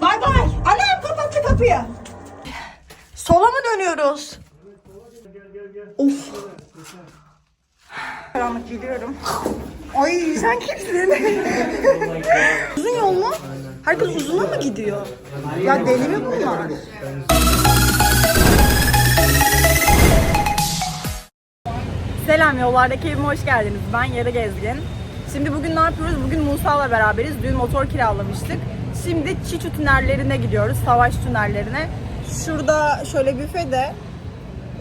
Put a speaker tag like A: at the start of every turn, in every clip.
A: Bay bay. Anam kapattı kapıyı. Sola mı dönüyoruz? Of. Karanlık gidiyorum. Ay sen kimsin? uzun yol mu? Herkes uzuna mı gidiyor? Ya deli mi bunlar? Selam yollardaki evime hoş geldiniz. Ben Yarı Gezgin. Şimdi bugün ne yapıyoruz? Bugün Musa'la beraberiz. Dün motor kiralamıştık. Şimdi Çiçu tünellerine gidiyoruz. Savaş tünellerine. Şurada şöyle büfede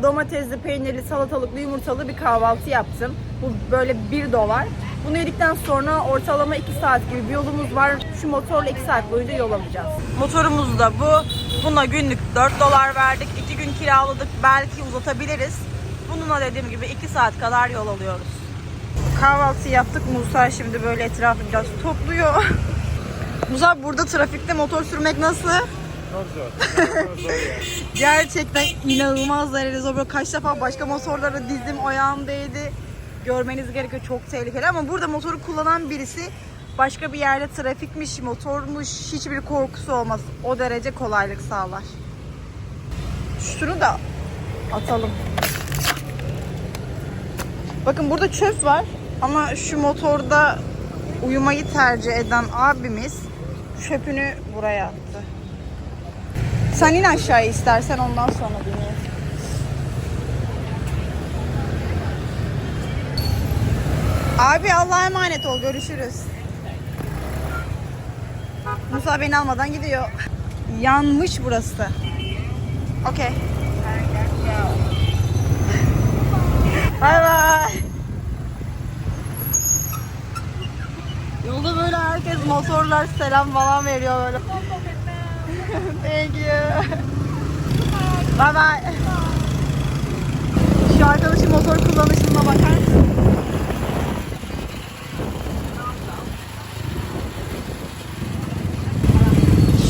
A: domatesli, peynirli, salatalıklı, yumurtalı bir kahvaltı yaptım. Bu böyle 1 dolar. Bunu yedikten sonra ortalama 2 saat gibi bir yolumuz var. Şu motorla 2 saat boyunca yol alacağız. Motorumuz da bu. Buna günlük 4 dolar verdik. 2 gün kiraladık. Belki uzatabiliriz. Bununla dediğim gibi 2 saat kadar yol alıyoruz. Kahvaltı yaptık. Musa şimdi böyle etrafı biraz topluyor. Musa burada trafikte motor sürmek nasıl?
B: Çok zor. Çok zor yani.
A: Gerçekten inanılmaz derecede zor. Böyle kaç defa başka motorlara dizdim, ayağım değdi. Görmeniz gerekiyor. Çok tehlikeli ama burada motoru kullanan birisi başka bir yerde trafikmiş, motormuş, hiçbir korkusu olmaz. O derece kolaylık sağlar. Şunu da atalım. Bakın burada çöp var ama şu motorda uyumayı tercih eden abimiz çöpünü buraya attı. Sen in aşağıya istersen ondan sonra dinleyelim. Abi Allah'a emanet ol. Görüşürüz. Musa beni almadan gidiyor. Yanmış burası. Okey. Bay bay. Yolda böyle herkes motorlar selam falan veriyor böyle. Thank you. Bye bye. Şu arkadaşın motor kullanışına bakar mısın?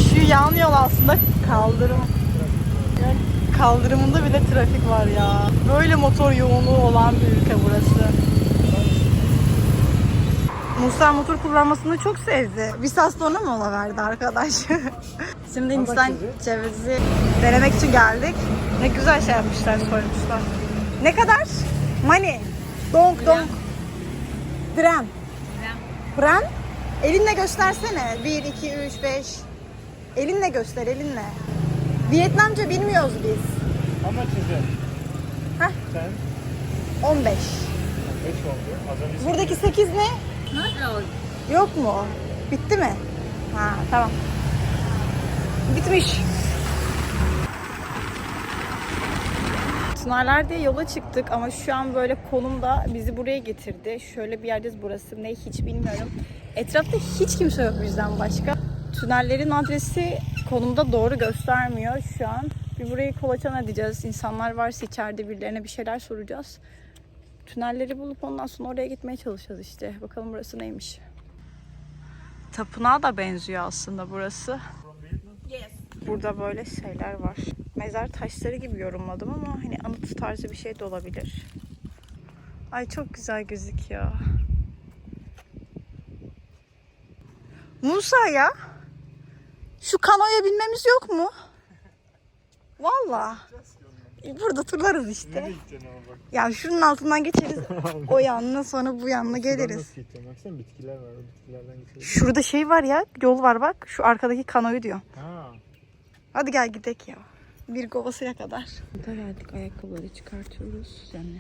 A: Şu yan yol aslında kaldırım. Kaldırımında bile trafik var ya. Böyle motor yoğunluğu olan bir ülke burası. Musa motor kullanmasını çok sevdi. Visas da ona mola verdi arkadaş. Şimdi Hindistan cevizi denemek için geldik. Ne güzel şey yapmışlar, koymuşlar. Ne kadar? Money. Donk donk. Dram. Dram. Elinle göstersene. 1, 2, 3, 5. Elinle göster, elinle. Vietnamca bilmiyoruz biz.
B: Ama çizer.
A: Heh.
B: Sen
A: 15.
B: 5 oldu. Az önce
A: Buradaki 8 ne? Yok mu? Bitti mi? Ha tamam. Bitmiş. Sınarlar diye yola çıktık ama şu an böyle konum da bizi buraya getirdi. Şöyle bir yerdeyiz burası. Ne hiç bilmiyorum. Etrafta hiç kimse yok bizden başka. Tünellerin adresi konumda doğru göstermiyor şu an. Bir burayı kolaçan edeceğiz. İnsanlar varsa içeride birilerine bir şeyler soracağız. Tünelleri bulup ondan sonra oraya gitmeye çalışacağız işte. Bakalım burası neymiş. Tapınağa da benziyor aslında burası. Burada böyle şeyler var. Mezar taşları gibi yorumladım ama hani anıt tarzı bir şey de olabilir. Ay çok güzel gözüküyor. Musa ya. Şu kanoya binmemiz yok mu? Valla. Burada turlarız işte. Ya şunun altından geçeriz. o yanına sonra bu yanına geliriz.
B: Baksana bitkiler var. Bitkilerden.
A: Şurada şey var ya, yol var bak. Şu arkadaki kanoyu diyor.
B: Ha.
A: Hadi gel gidelim ya. Bir kovasıya kadar. Burada geldik ayakkabıları çıkartıyoruz. Yani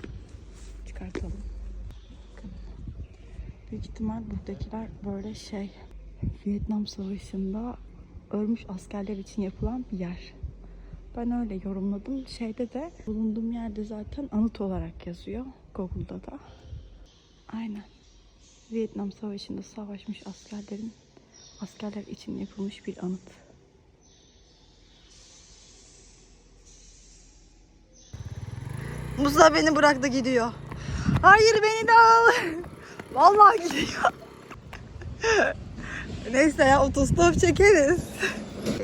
A: çıkartalım. Büyük ihtimal buradakiler böyle şey Vietnam Savaşı'nda ölmüş askerler için yapılan bir yer. Ben öyle yorumladım. Şeyde de bulunduğum yerde zaten anıt olarak yazıyor. Google'da da. Aynen. Vietnam Savaşı'nda savaşmış askerlerin askerler için yapılmış bir anıt. Musa beni bıraktı gidiyor. Hayır beni de al. Vallahi gidiyor. Neyse ya otostop çekeriz.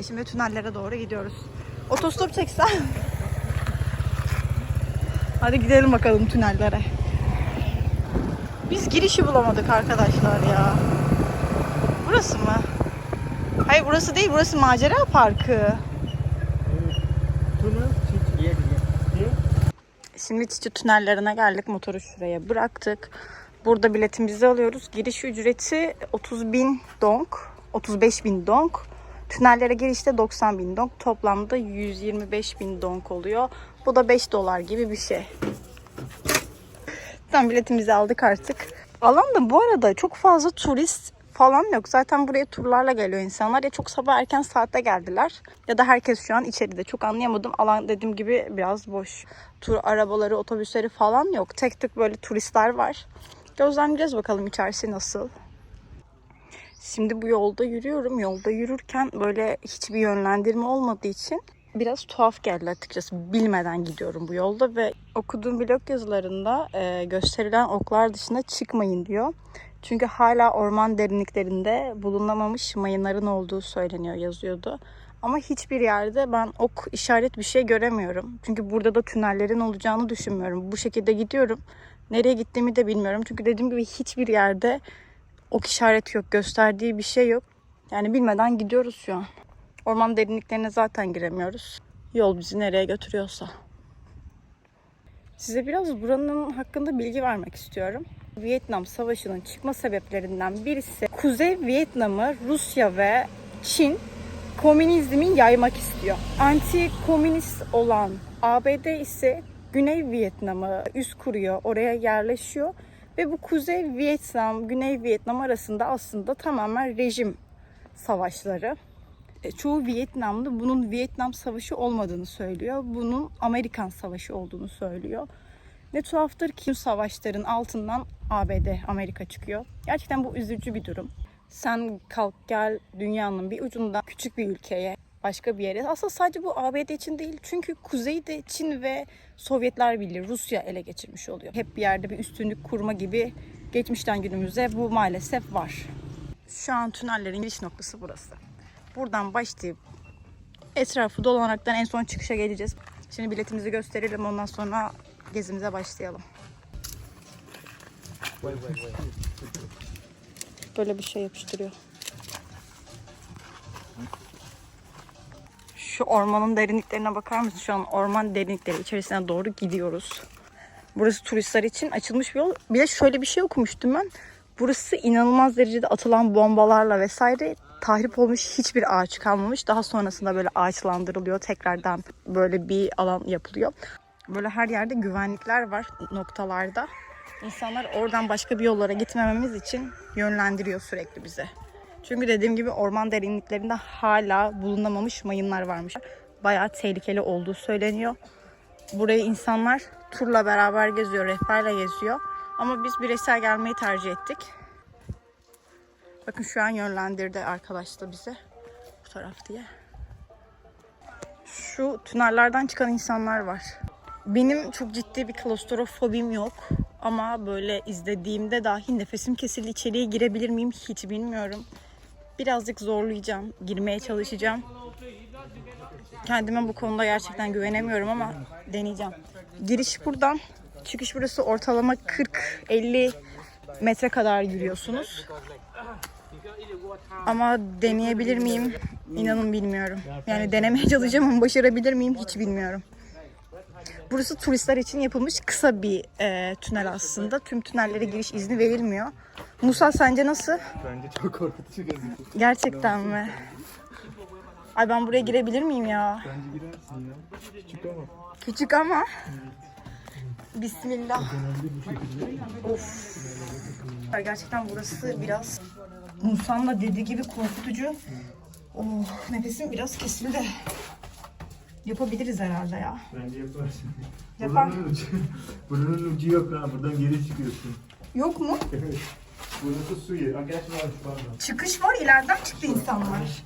A: Şimdi tünellere doğru gidiyoruz. Otostop çeksen. Hadi gidelim bakalım tünellere. Biz girişi bulamadık arkadaşlar ya. burası mı? Hayır burası değil. Burası macera parkı. Şimdi Çiçi tünellerine geldik. Motoru şuraya bıraktık. Burada biletimizi alıyoruz. Giriş ücreti 30 bin dong. 35 bin dong. Tünellere girişte 90 bin dong. Toplamda 125 bin dong oluyor. Bu da 5 dolar gibi bir şey. Tamam biletimizi aldık artık. Alanda bu arada çok fazla turist falan yok. Zaten buraya turlarla geliyor insanlar. Ya çok sabah erken saatte geldiler. Ya da herkes şu an içeride. Çok anlayamadım. Alan dediğim gibi biraz boş. Tur arabaları, otobüsleri falan yok. Tek tük böyle turistler var. Gözlemleyeceğiz bakalım içerisi nasıl. Şimdi bu yolda yürüyorum. Yolda yürürken böyle hiçbir yönlendirme olmadığı için biraz tuhaf geldi açıkçası. Bilmeden gidiyorum bu yolda ve okuduğum blog yazılarında e, gösterilen oklar dışına çıkmayın diyor. Çünkü hala orman derinliklerinde bulunamamış mayınların olduğu söyleniyor yazıyordu. Ama hiçbir yerde ben ok işaret bir şey göremiyorum. Çünkü burada da tünellerin olacağını düşünmüyorum. Bu şekilde gidiyorum. Nereye gittiğimi de bilmiyorum. Çünkü dediğim gibi hiçbir yerde ok işareti yok. Gösterdiği bir şey yok. Yani bilmeden gidiyoruz şu an. Orman derinliklerine zaten giremiyoruz. Yol bizi nereye götürüyorsa. Size biraz buranın hakkında bilgi vermek istiyorum. Vietnam Savaşı'nın çıkma sebeplerinden birisi Kuzey Vietnam'ı Rusya ve Çin komünizmin yaymak istiyor. Anti-komünist olan ABD ise Güney Vietnam'ı üst kuruyor, oraya yerleşiyor ve bu Kuzey Vietnam, Güney Vietnam arasında aslında tamamen rejim savaşları. E, Çoğu Vietnamlı bunun Vietnam Savaşı olmadığını söylüyor. Bunun Amerikan Savaşı olduğunu söylüyor. Ne tuhaftır ki savaşların altından ABD, Amerika çıkıyor. Gerçekten bu üzücü bir durum. Sen kalk gel dünyanın bir ucundan küçük bir ülkeye, başka bir yere. Aslında sadece bu ABD için değil. Çünkü kuzeyde Çin ve Sovyetler Birliği, Rusya ele geçirmiş oluyor. Hep bir yerde bir üstünlük kurma gibi geçmişten günümüze bu maalesef var. Şu an tünellerin giriş noktası burası. Buradan başlayıp etrafı dolanaraktan en son çıkışa geleceğiz. Şimdi biletimizi gösterelim ondan sonra gezimize başlayalım. Böyle bir şey yapıştırıyor. Şu ormanın derinliklerine bakar mısın? Şu an orman derinlikleri içerisine doğru gidiyoruz. Burası turistler için açılmış bir yol. Bir de şöyle bir şey okumuştum ben. Burası inanılmaz derecede atılan bombalarla vesaire tahrip olmuş hiçbir ağaç kalmamış. Daha sonrasında böyle ağaçlandırılıyor. Tekrardan böyle bir alan yapılıyor. Böyle her yerde güvenlikler var noktalarda. İnsanlar oradan başka bir yollara gitmememiz için yönlendiriyor sürekli bize. Çünkü dediğim gibi orman derinliklerinde hala bulunamamış mayınlar varmış. Bayağı tehlikeli olduğu söyleniyor. Burayı insanlar turla beraber geziyor, rehberle geziyor. Ama biz bireysel gelmeyi tercih ettik. Bakın şu an yönlendirdi arkadaş da bize bu taraf diye. Şu tünellerden çıkan insanlar var. Benim çok ciddi bir klostrofobim yok. Ama böyle izlediğimde dahi nefesim kesildi. İçeriye girebilir miyim hiç bilmiyorum. Birazcık zorlayacağım. Girmeye çalışacağım. Kendime bu konuda gerçekten güvenemiyorum ama deneyeceğim. Giriş buradan. Çıkış burası ortalama 40-50 metre kadar yürüyorsunuz. Ama deneyebilir miyim? İnanın bilmiyorum. Yani denemeye çalışacağım ama başarabilir miyim hiç bilmiyorum. Burası turistler için yapılmış kısa bir e, tünel aslında. Tüm tünellere giriş izni verilmiyor. Musa sence nasıl?
B: Bence çok korkutucu gözüküyor.
A: Gerçekten mi? Ay ben buraya girebilir miyim ya?
B: Bence girersin ya. Küçük ama.
A: Küçük ama. Bismillah.
B: Şekilde.
A: Of. Gerçekten burası biraz Musa'nın da dediği gibi korkutucu. Oh, nefesim biraz kesildi. Yapabiliriz herhalde ya.
B: Bence yaparsın.
A: Yapar.
B: Buranın ucu, buranın ucu yok ha. Buradan geri çıkıyorsun.
A: Yok mu?
B: Evet. Burası su yeri. Ha, gerçi varmış pardon.
A: Çıkış var ileriden çıktı insanlar.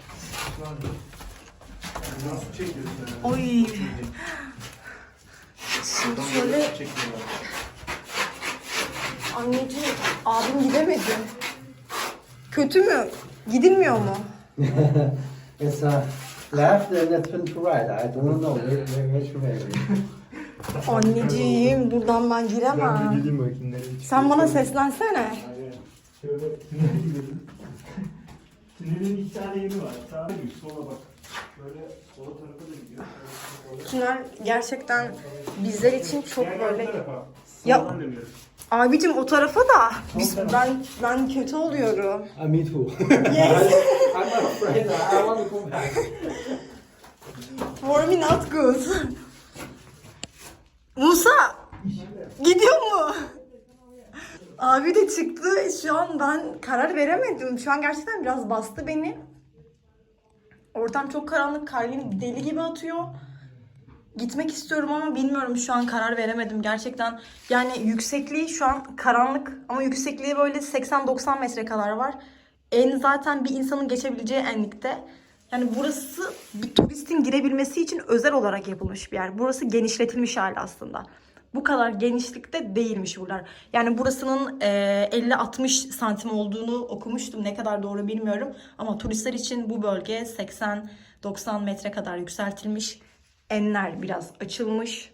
B: Pardon. Buradan su çekiyorsun herhalde.
A: Oy. Şimdi
B: Buradan
A: şöyle
B: böyle su çekiyorlar.
A: anneciğim abim gidemedi. Kötü mü? Gidilmiyor mu?
C: It's a left and it's been to right. I don't know which, which way.
A: Anneciğim buradan ben
B: Ben bir
A: giremem.
B: gideyim bakayım nereye çıkıyor.
A: Sen bana seslensene.
B: Şöyle tünel gidelim. Tünelin iki tane yönü var. Sağda git, sola bak. Böyle sola tarafa da gidiyor.
A: Tünel gerçekten bizler için çok böyle...
B: tarafa. Dönüyoruz.
A: Abicim o tarafa da biz, ben ben kötü oluyorum.
C: Uh, me too.
A: Yes.
C: I'm afraid. I I want to go back.
A: For me not good. Musa gidiyor mu? Abi de çıktı. Şu an ben karar veremedim. Şu an gerçekten biraz bastı beni. Ortam çok karanlık. Kalbim deli gibi atıyor. Gitmek istiyorum ama bilmiyorum şu an karar veremedim gerçekten. Yani yüksekliği şu an karanlık ama yüksekliği böyle 80-90 metre kadar var. En zaten bir insanın geçebileceği enlikte. Yani burası bir turistin girebilmesi için özel olarak yapılmış bir yer. Burası genişletilmiş hali aslında. Bu kadar genişlikte değilmiş buralar. Yani burasının eee, 50-60 santim olduğunu okumuştum. Ne kadar doğru bilmiyorum. Ama turistler için bu bölge 80-90 metre kadar yükseltilmiş. Enler biraz açılmış.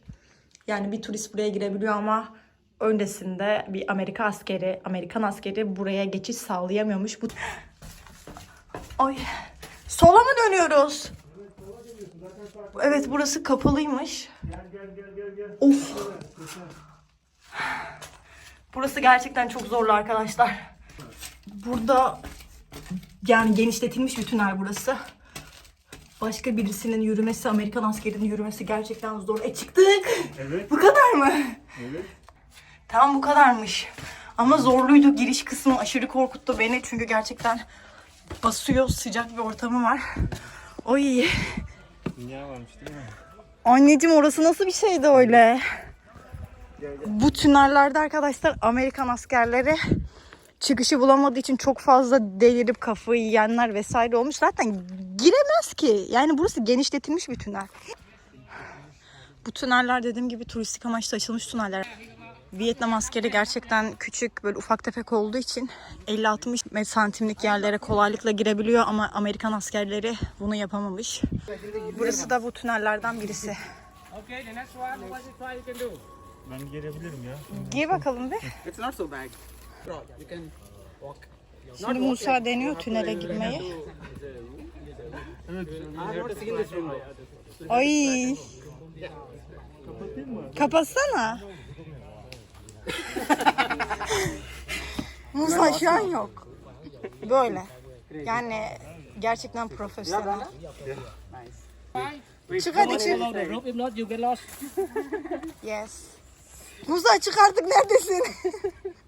A: Yani bir turist buraya girebiliyor ama öncesinde bir Amerika askeri, Amerikan askeri buraya geçiş sağlayamıyormuş. Bu Ay. Sola mı dönüyoruz? Evet burası kapalıymış.
B: Gel gel gel gel.
A: Of. Burası gerçekten çok zorlu arkadaşlar. Burada yani genişletilmiş bir tünel burası. Başka birisinin yürümesi, Amerikan askerinin yürümesi gerçekten zor. E çıktık.
B: Evet.
A: Bu kadar mı?
B: Evet.
A: Tamam bu kadarmış. Ama zorluydu. Giriş kısmı aşırı korkuttu beni. Çünkü gerçekten basıyor. Sıcak bir ortamı var. Oy.
B: Dünya varmış değil mi?
A: Anneciğim orası nasıl bir şeydi öyle? Bu tünellerde arkadaşlar Amerikan askerleri çıkışı bulamadığı için çok fazla delirip kafayı yiyenler vesaire olmuş. Zaten giremez ki. Yani burası genişletilmiş bir tünel. Bu tüneller dediğim gibi turistik amaçla açılmış tüneller. Vietnam askeri gerçekten küçük böyle ufak tefek olduğu için 50-60 santimlik yerlere kolaylıkla girebiliyor ama Amerikan askerleri bunu yapamamış. Burası da bu tünellerden birisi.
B: Ben gelebilirim ya.
A: Gir bakalım bir.
D: It's not so bad. Bro, you can walk.
A: Şimdi Musa deniyor tünele girmeyi. Ay. Kapatsana. Musa şu an yok. Böyle. Yani gerçekten profesyonel. Çık hadi çık.
D: Follow the rope, if not you get lost.
A: Yes. Musa çık artık neredesin?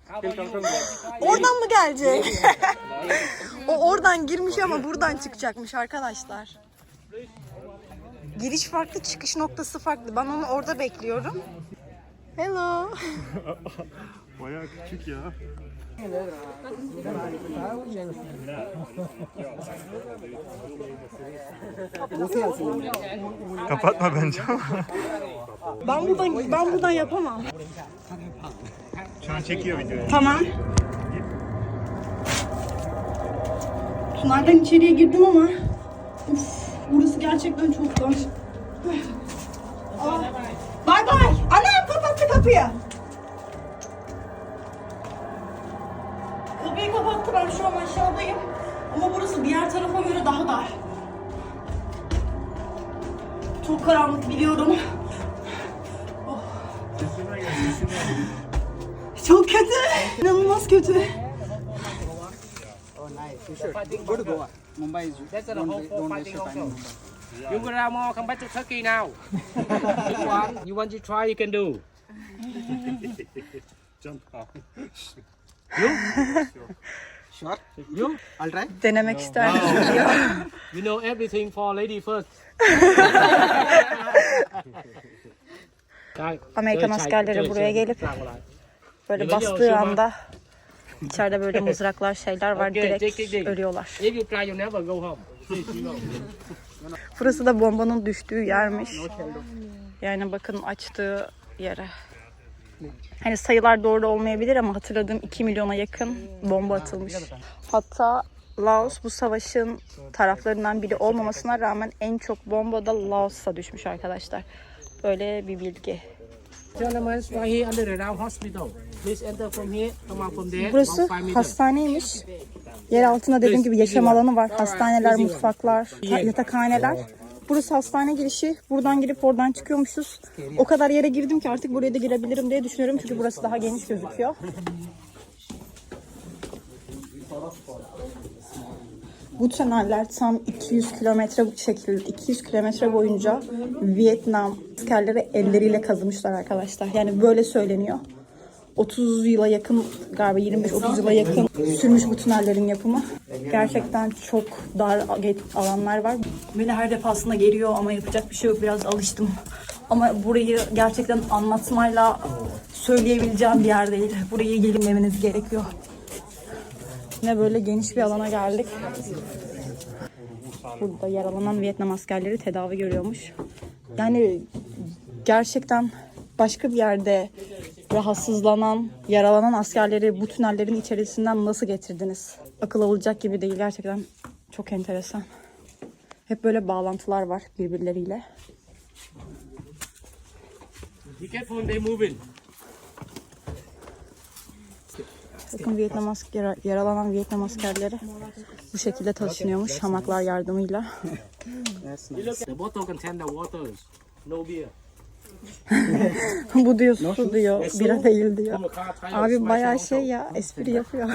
A: Oradan mı gelecek? o oradan girmiş ama buradan çıkacakmış arkadaşlar. Giriş farklı, çıkış noktası farklı. Ben onu orada bekliyorum. Hello.
B: Bayağı küçük ya. Kapatma bence ama.
A: Ben buradan ben buradan yapamam.
B: Şu an çekiyor videoyu.
A: Tamam. Tünelden içeriye girdim ama uf, burası gerçekten çok dar. Aa, Bay bay. Annem kapattı kapıyı. Kapıyı kapattı ben şu an aşağıdayım. Ama burası diğer tarafa göre daha dar. Çok karanlık biliyorum. Çok kötü. İnanılmaz kötü.
E: Oh, nice. You should go to Goa. Mumbai is
D: That's the
E: don't,
D: whole for
E: don't waste
D: fighting
E: your time in
D: also.
E: Mumbai.
D: You go around more, come back to Turkey now. Which one? You want to try, you can do.
B: Jump out.
E: Sure.
D: You?
E: I'll try.
A: Denemek ister misin.
D: You know everything for lady first.
A: Amerikan askerleri buraya gelip böyle bastığı anda içeride böyle mızraklar şeyler var direkt ölüyorlar. Burası da bombanın düştüğü yermiş. Yani bakın açtığı yere. Hani sayılar doğru olmayabilir ama hatırladığım 2 milyona yakın bomba atılmış. Hatta Laos bu savaşın taraflarından biri olmamasına rağmen en çok bomba da Laos'a düşmüş arkadaşlar. Böyle bir bilgi.
D: Hospital. Please enter from here. Come out from there.
A: Burası hastaneymiş. Yer altında dediğim gibi yaşam alanı var. Hastaneler, mutfaklar, ta- yatakhaneler. Burası hastane girişi. Buradan girip oradan çıkıyormuşuz. O kadar yere girdim ki artık buraya da girebilirim diye düşünüyorum. Çünkü burası daha geniş gözüküyor. Bu tüneller tam 200 kilometre şekilde 200 kilometre boyunca Vietnam askerleri elleriyle kazımışlar arkadaşlar. Yani böyle söyleniyor. 30 yıla yakın galiba 25-30 yıla yakın sürmüş bu tünellerin yapımı. Gerçekten çok dar alanlar var. Beni her defasında geliyor ama yapacak bir şey yok. Biraz alıştım. Ama burayı gerçekten anlatmayla söyleyebileceğim bir yer değil. Burayı gelin demeniz gerekiyor. Yine böyle geniş bir alana geldik. Burada yaralanan Vietnam askerleri tedavi görüyormuş. Yani gerçekten başka bir yerde rahatsızlanan, yaralanan askerleri bu tünellerin içerisinden nasıl getirdiniz? Akıl alacak gibi değil gerçekten. Çok enteresan. Hep böyle bağlantılar var birbirleriyle. Bakın Vietnam asker, yaralanan Vietnam askerleri bu şekilde taşınıyormuş hamaklar yardımıyla. bu diyor su diyor, bira değil diyor. Abi bayağı şey ya, espri yapıyor.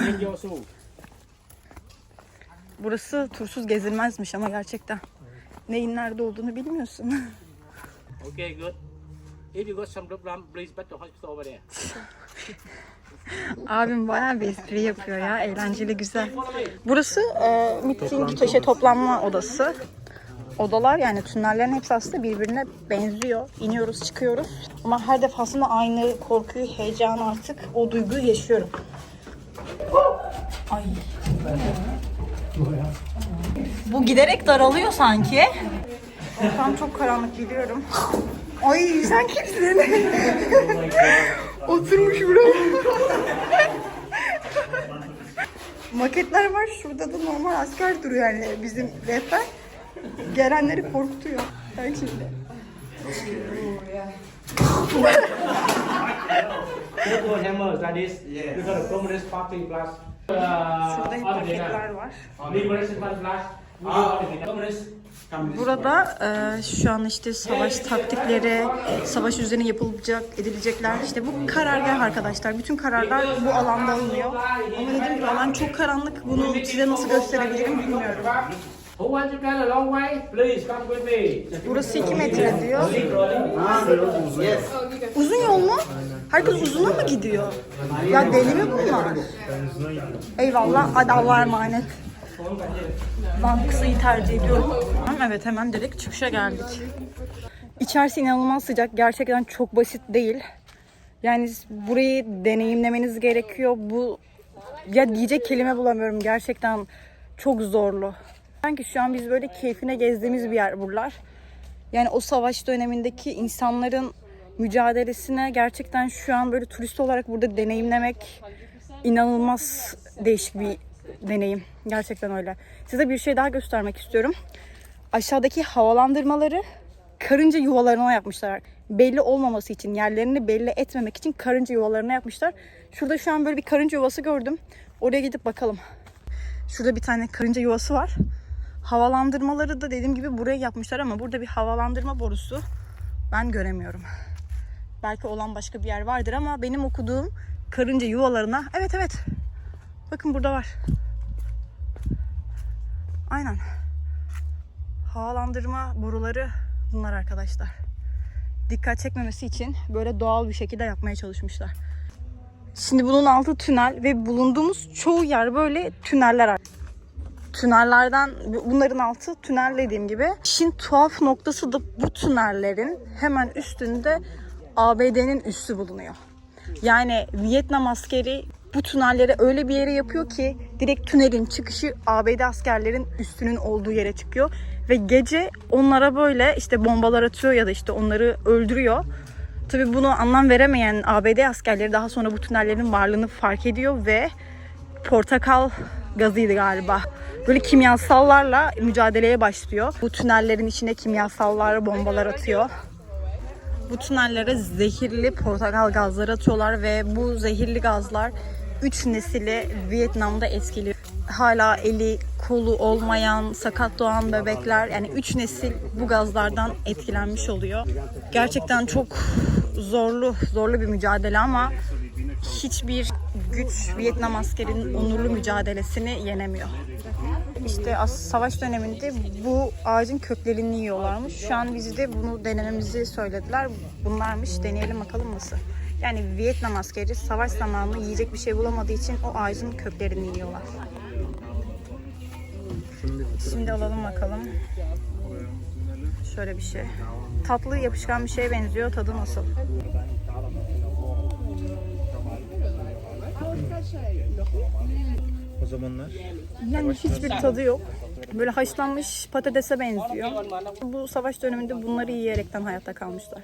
A: Burası tursuz gezilmezmiş ama gerçekten. Neyin nerede olduğunu bilmiyorsun.
D: Okay, good. If you got some problem, please back to hospital over there.
A: Abim bayağı bir espri yapıyor ya. Eğlenceli, güzel. Burası e, meeting, şey, toplanma odası. Odalar yani tünellerin hepsi aslında birbirine benziyor. İniyoruz, çıkıyoruz. Ama her defasında aynı korkuyu, heyecanı artık o duyguyu yaşıyorum. Ay. Bu giderek daralıyor sanki. Ortam çok karanlık biliyorum. Ay sen kimsin? Oturmuş buraya. Maketler var. Şurada da normal asker duruyor yani bizim rehber. Gelenleri korkutuyor. Bak şimdi.
D: Two hammers like this. You got a communist party plus.
A: Şurada paketler var.
D: Liberation plus.
A: Burada e, şu an işte savaş taktikleri, savaş üzerine yapılacak, edilecekler. İşte bu karargah arkadaşlar. Bütün kararlar bu alanda alınıyor. Ama dediğim gibi alan çok karanlık. Bunu size nasıl gösterebilirim bilmiyorum.
D: Who wants to travel a long way? Please come with me.
A: Burası 2 metre diyor. Uzun yol mu? Herkes uzuna mı gidiyor? Ya deli mi bunlar? Eyvallah. Hadi Allah'a emanet. Ben kısayı tercih ediyorum. Evet hemen direkt çıkışa geldik. İçerisi inanılmaz sıcak. Gerçekten çok basit değil. Yani burayı deneyimlemeniz gerekiyor. Bu ya diyecek kelime bulamıyorum. Gerçekten çok zorlu. Sanki şu an biz böyle keyfine gezdiğimiz bir yer buralar. Yani o savaş dönemindeki insanların mücadelesine gerçekten şu an böyle turist olarak burada deneyimlemek inanılmaz değişik bir deneyim. Gerçekten öyle. Size bir şey daha göstermek istiyorum. Aşağıdaki havalandırmaları karınca yuvalarına yapmışlar. Belli olmaması için, yerlerini belli etmemek için karınca yuvalarına yapmışlar. Şurada şu an böyle bir karınca yuvası gördüm. Oraya gidip bakalım. Şurada bir tane karınca yuvası var. Havalandırmaları da dediğim gibi buraya yapmışlar ama burada bir havalandırma borusu ben göremiyorum. Belki olan başka bir yer vardır ama benim okuduğum karınca yuvalarına evet evet bakın burada var. Aynen. Havalandırma boruları bunlar arkadaşlar. Dikkat çekmemesi için böyle doğal bir şekilde yapmaya çalışmışlar. Şimdi bunun altı tünel ve bulunduğumuz çoğu yer böyle tüneller tünellerden bunların altı tünel dediğim gibi. İşin tuhaf noktası da bu tünellerin hemen üstünde ABD'nin üssü bulunuyor. Yani Vietnam askeri bu tünelleri öyle bir yere yapıyor ki direkt tünelin çıkışı ABD askerlerin üstünün olduğu yere çıkıyor ve gece onlara böyle işte bombalar atıyor ya da işte onları öldürüyor. Tabii bunu anlam veremeyen ABD askerleri daha sonra bu tünellerin varlığını fark ediyor ve portakal gazıydı galiba. Böyle kimyasallarla mücadeleye başlıyor. Bu tünellerin içine kimyasallar, bombalar atıyor. Bu tünellere zehirli portakal gazları atıyorlar ve bu zehirli gazlar 3 nesili Vietnam'da etkiliyor. Hala eli kolu olmayan, sakat doğan bebekler yani 3 nesil bu gazlardan etkilenmiş oluyor. Gerçekten çok zorlu, zorlu bir mücadele ama hiçbir güç Vietnam askerinin onurlu mücadelesini yenemiyor. İşte savaş döneminde bu ağacın köklerini yiyorlarmış. Şu an bizi de bunu denememizi söylediler. Bunlarmış. Deneyelim bakalım nasıl. Yani Vietnam askeri savaş zamanı yiyecek bir şey bulamadığı için o ağacın köklerini yiyorlar. Şimdi alalım bakalım. Şöyle bir şey. Tatlı yapışkan bir şeye benziyor. Tadı nasıl?
B: O zamanlar
A: Yani hiçbir tadı yok. Böyle haşlanmış patatese benziyor. Bu savaş döneminde bunları yiyerekten hayatta kalmışlar.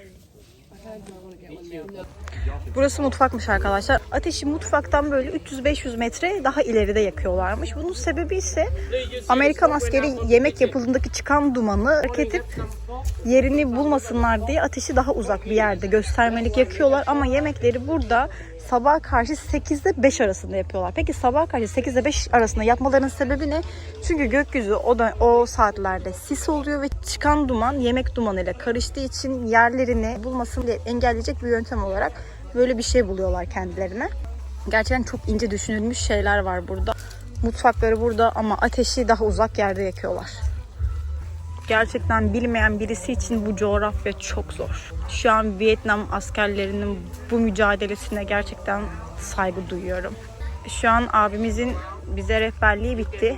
A: Burası mutfakmış arkadaşlar. Ateşi mutfaktan böyle 300-500 metre daha ileride yakıyorlarmış. Bunun sebebi ise Amerikan askeri yemek yapıldığındaki çıkan dumanı fark edip yerini bulmasınlar diye ateşi daha uzak bir yerde göstermelik yakıyorlar. Ama yemekleri burada sabah karşı 8 ile 5 arasında yapıyorlar. Peki sabah karşı 8 ile 5 arasında yapmalarının sebebi ne? Çünkü gökyüzü o da o saatlerde sis oluyor ve çıkan duman yemek dumanıyla karıştığı için yerlerini bulmasını diye engelleyecek bir yöntem olarak böyle bir şey buluyorlar kendilerine. Gerçekten çok ince düşünülmüş şeyler var burada. Mutfakları burada ama ateşi daha uzak yerde yakıyorlar. Gerçekten bilmeyen birisi için bu coğrafya çok zor. Şu an Vietnam askerlerinin bu mücadelesine gerçekten saygı duyuyorum. Şu an abimizin bize rehberliği bitti.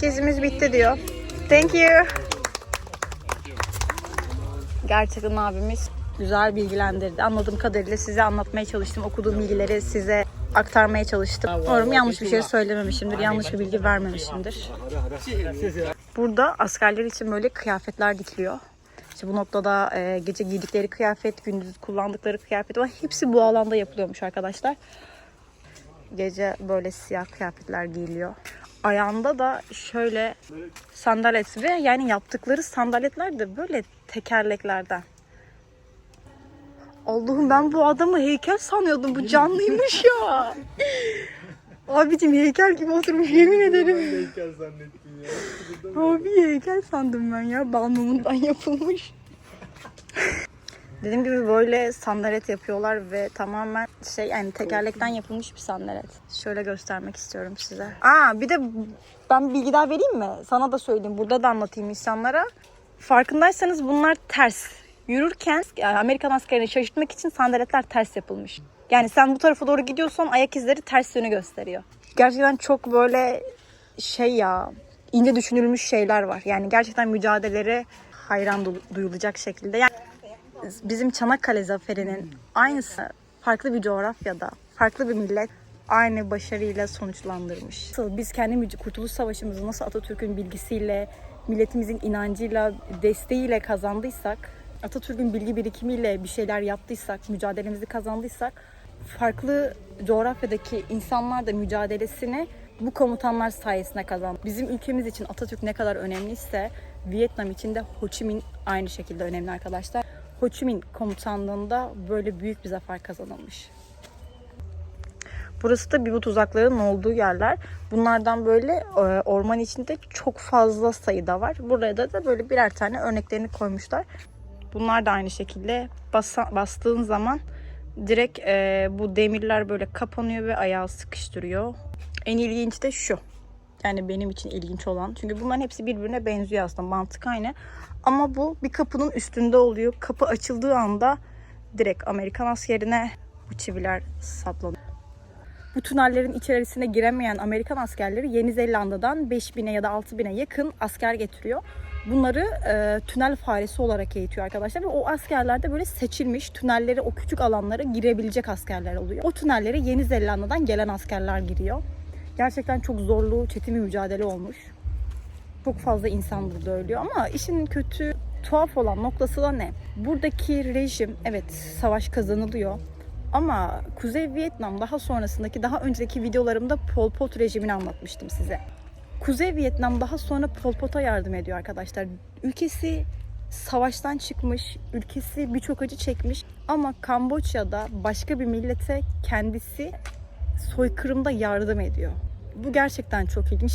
A: Gezimiz bitti diyor. Thank you. Gerçekten abimiz güzel bilgilendirdi. Anladığım kadarıyla size anlatmaya çalıştım. Okuduğum bilgileri size aktarmaya çalıştım. Umarım yanlış bir şey söylememişimdir. Yanlış bir bilgi vermemişimdir. Burada askerler için böyle kıyafetler dikiliyor. İşte bu noktada e, gece giydikleri kıyafet, gündüz kullandıkları kıyafet var. Hepsi bu alanda yapılıyormuş arkadaşlar. Gece böyle siyah kıyafetler giyiliyor. Ayağında da şöyle sandalet ve yani yaptıkları sandaletler de böyle tekerleklerden. Allah'ım ben bu adamı heykel sanıyordum. Bu canlıymış ya. Abicim heykel gibi oturmuş yemin ederim.
B: heykel zannettim ya.
A: Abi heykel sandım ben ya. Bal mumundan yapılmış. Dediğim gibi böyle sandalet yapıyorlar ve tamamen şey yani tekerlekten yapılmış bir sandalet. Şöyle göstermek istiyorum size. Aa bir de ben bilgi daha vereyim mi? Sana da söyleyeyim. Burada da anlatayım insanlara. Farkındaysanız bunlar ters. Yürürken yani Amerikan askerini şaşırtmak için sandaletler ters yapılmış. Yani sen bu tarafa doğru gidiyorsan ayak izleri ters yönü gösteriyor. Gerçekten çok böyle şey ya ince düşünülmüş şeyler var. Yani gerçekten mücadelelere hayran du- duyulacak şekilde. Yani bizim Çanakkale zaferinin aynısı farklı bir coğrafyada, farklı bir millet aynı başarıyla sonuçlandırmış. Nasıl biz kendi Kurtuluş Savaşımızı nasıl Atatürk'ün bilgisiyle, milletimizin inancıyla, desteğiyle kazandıysak, Atatürk'ün bilgi birikimiyle bir şeyler yaptıysak, mücadelemizi kazandıysak, farklı coğrafyadaki insanlar da mücadelesini bu komutanlar sayesinde kazandı. Bizim ülkemiz için Atatürk ne kadar önemliyse Vietnam için de Ho Chi Minh aynı şekilde önemli arkadaşlar. Ho Chi Minh komutanlığında böyle büyük bir zafer kazanılmış. Burası da Bibut uzaklarının olduğu yerler. Bunlardan böyle e, orman içinde çok fazla sayıda var. Buraya da, da böyle birer tane örneklerini koymuşlar. Bunlar da aynı şekilde basa, bastığın zaman direkt e, bu demirler böyle kapanıyor ve ayağı sıkıştırıyor. En ilginç de şu. Yani benim için ilginç olan. Çünkü bunların hepsi birbirine benziyor aslında. Mantık aynı. Ama bu bir kapının üstünde oluyor. Kapı açıldığı anda direkt Amerikan askerine bu çiviler saplanıyor. Bu tünellerin içerisine giremeyen Amerikan askerleri Yeni Zelanda'dan 5000'e ya da 6000'e yakın asker getiriyor. Bunları e, tünel faresi olarak eğitiyor arkadaşlar ve o askerler de böyle seçilmiş tünelleri o küçük alanlara girebilecek askerler oluyor. O tünellere Yeni Zelanda'dan gelen askerler giriyor. Gerçekten çok zorlu, çetin bir mücadele olmuş. Çok fazla insan burada ölüyor ama işin kötü, tuhaf olan noktası da ne? Buradaki rejim, evet savaş kazanılıyor. Ama Kuzey Vietnam daha sonrasındaki daha önceki videolarımda Pol Pot rejimini anlatmıştım size. Kuzey Vietnam daha sonra Pol Pot'a yardım ediyor arkadaşlar. Ülkesi savaştan çıkmış, ülkesi birçok acı çekmiş ama Kamboçya'da başka bir millete kendisi soykırımda yardım ediyor. Bu gerçekten çok ilginç.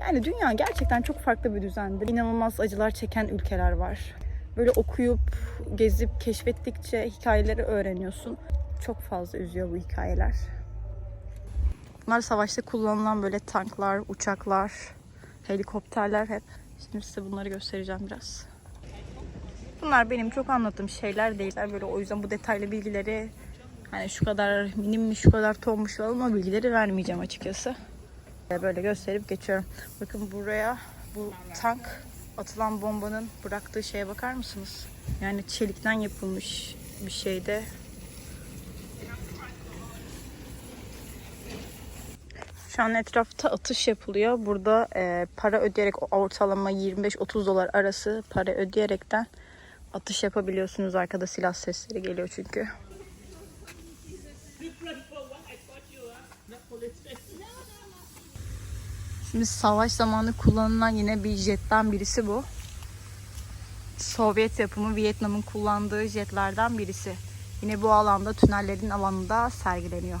A: Yani dünya gerçekten çok farklı bir düzendir. İnanılmaz acılar çeken ülkeler var. Böyle okuyup, gezip, keşfettikçe hikayeleri öğreniyorsun. Çok fazla üzüyor bu hikayeler. Bunlar savaşta kullanılan böyle tanklar, uçaklar, helikopterler hep. Şimdi size bunları göstereceğim biraz. Bunlar benim çok anlattığım şeyler değiller. Böyle o yüzden bu detaylı bilgileri hani şu kadar minimmiş, şu kadar tonmuş falan o bilgileri vermeyeceğim açıkçası. Böyle gösterip geçiyorum. Bakın buraya bu tank atılan bombanın bıraktığı şeye bakar mısınız? Yani çelikten yapılmış bir şeyde. Şu an etrafta atış yapılıyor. Burada e, para ödeyerek ortalama 25-30 dolar arası para ödeyerekten atış yapabiliyorsunuz. Arkada silah sesleri geliyor çünkü. Şimdi savaş zamanı kullanılan yine bir jetten birisi bu. Sovyet yapımı Vietnam'ın kullandığı jetlerden birisi. Yine bu alanda tünellerin alanında sergileniyor.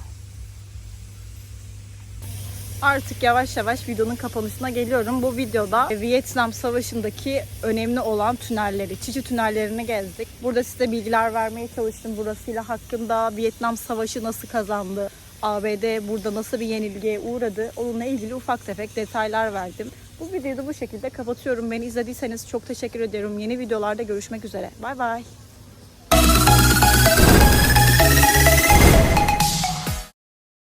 A: Artık yavaş yavaş videonun kapanışına geliyorum. Bu videoda Vietnam Savaşı'ndaki önemli olan tünelleri, Çiçi tünellerini gezdik. Burada size bilgiler vermeye çalıştım burasıyla hakkında. Vietnam Savaşı nasıl kazandı, ABD burada nasıl bir yenilgiye uğradı. Onunla ilgili ufak tefek detaylar verdim. Bu videoyu da bu şekilde kapatıyorum. Beni izlediyseniz çok teşekkür ediyorum. Yeni videolarda görüşmek üzere. Bay bay.